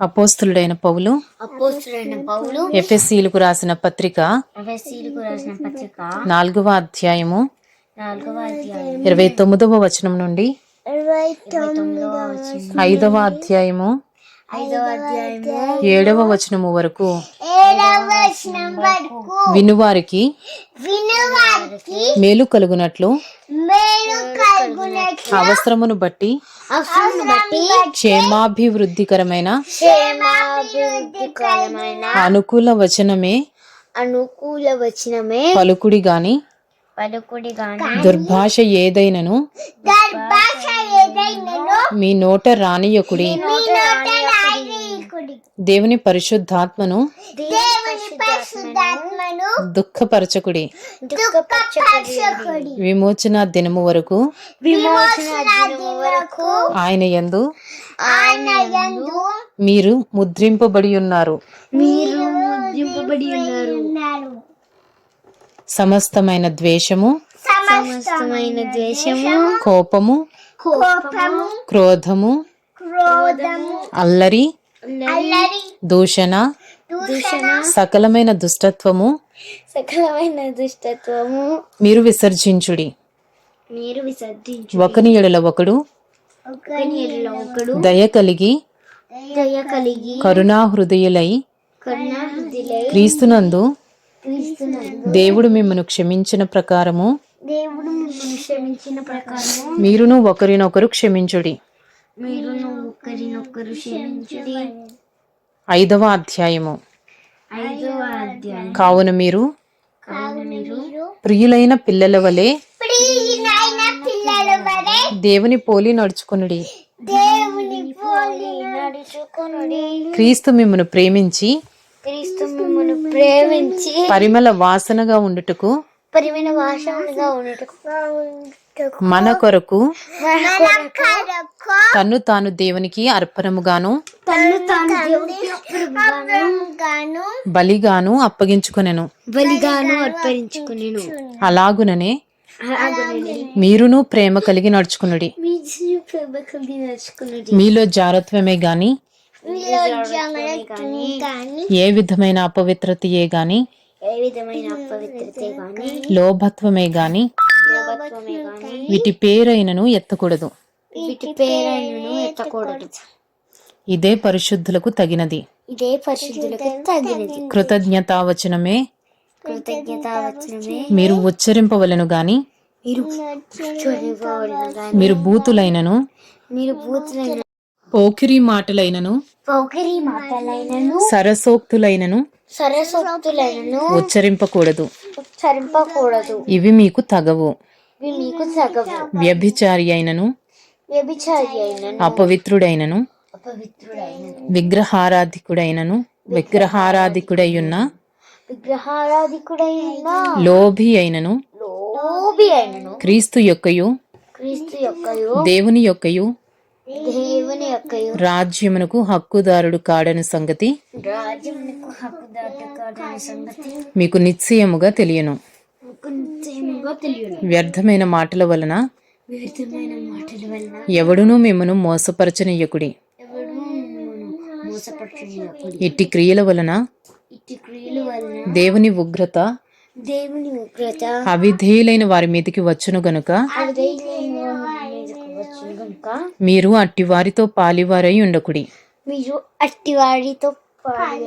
అపోస్తులుడైన పౌలు అపోస్తుడైన పౌలు ఎఫెసీలకు రాసిన పత్రిక ఎఫ్ఎస్సీలకు రాసిన పత్రిక నాలుగవ అధ్యాయము నాలుగవ అధ్యాయం ఇరవై తొమ్మిదవ వచనం నుండి ఐదవ అధ్యాయము ఐదవ అధ్యాయము ఏడవ వచనము వరకు ఏడవ వచనం వరకు వినువారికి మేలు కలుగునట్లు అవసరమును బట్టి క్షేమాభివృద్ధికరమైన అనుకూల వచనమే అనుకూల వచనమే పలుకుడి గాని పలుకుడి గాని దుర్భాష ఏదైనను మీ నోట రానియకుడి. దేవుని పరిశుద్ధాత్మను దేవుని పరిశుద్ధాత్మను దుఃఖపరచకుడి. విమోచన దినము వరకు ఆయన యందు మీరు ముద్రింపబడి ఉన్నారు. సమస్తమైన ద్వేషము సమస్తమైన ద్వేషము కోపము కోపము క్రోధము క్రోధము అల్లరి అల్లరి దూషణ సకలమైన దుష్టత్వము. సకలమైన దుష్టత్వము. మీరు విసర్జించుడి. మీరు విసర్జించు ఒకని ఎడల ఒకడు. ఒకని ఎడల ఒకడు. దయ కలిగి. దయ కలిగి. కరుణా హృదయులై. కరుణా హృదయులై. క్రీస్తునందు. క్రీస్తునందు. దేవుడు మిమ్మను క్షమించిన ప్రకారము. దేవుడు మిమ్మల్ని క్షమించిన ప్రకారము. మీరును ఒకరినొకరు క్షమించుడి. మీరు ఒకరినొకరు క్షమించుడి. ఐదవ అధ్యాయము. కావున మీరు ప్రియులైన పిల్లల వలె దేవుని పోలి నడుచుకునుడి. క్రీస్తు మిమ్మను ప్రేమించి క్రీస్తు మిమ్మల్ని ప్రేమించి పరిమళ వాసనగా ఉండుటకు ఉండటకు మన కొరకు తన్ను తాను దేవునికి అర్పణముగాను తను తాను దేవునికి అర్పణగాను బలిగాను అప్పగించుకొనెను. బలిగాను అర్పణించుకునేను. అలాగుననే అలాగనే మీరును ప్రేమ కలిగి నడుచుకునుడి. మీలో జారత్వమే గాని ఏ విధమైన అపవిత్రతయే గాని ఏ విధమైన అపవిత్రతే కానీ లోభత్వమే గాని వీటి పేరైనను ఎత్తకూడదు. వీటి పేరైనను ఎత్తకూడదు. ఇదే పరిశుద్ధులకు తగినది. ఇదే పరిశుద్ధులకు తగినది. కృతజ్ఞతావచనమే కృతజ్ఞత వచనమే మీరు ఉచ్చరింపవలను గాని మీరు మీరు బూతులైనను మీరు బూతులైన పోకిరి మాటలైనను పౌకరి మాటలైనను సరసోక్తులైనను సరస్వతులైనను ఉచ్చరింపకూడదు. ఉచ్చరింపకూడదు. ఇవి మీకు తగవు. ఇవి మీకు సగవు వ్యభిచారి అయినను వ్యభిచారి అయినను అపవిత్రుడైనను అపవిత్రుడైనను విగ్రహారాధికుడైనను విగ్రహారాధికుడైయున్న విగ్రహారాధికుడైన లోభి అయినను లోబి అయినను క్రీస్తు యొక్కయు క్రీస్తు యొక్కయు దేవుని యొక్కయు దేవుని రాజ్యమునకు హక్కుదారుడు కాడని సంగతి రాజ్యమునకు హక్కుదాటకాడని సంగతి మీకు నిశ్చయముగా తెలియను. మీకు నిశ్చయముగా తెలియను. వ్యర్థమైన మాటల వలన వివిధమైన మాటల వలన ఎవడునూ మిమ్మను మోసపరచనీయకుడి. ఇట్టి క్రియల వలన ఇట్టి క్రియల వలన దేవుని ఉగ్రత దేవుని ఉగ్రత అవిధేయులైన వారి మీదకి వచ్చును గనుక కనుక మీరు అట్టి వారితో పాలివారై ఉండకుడి. మీరు అట్టివాడితో పాడి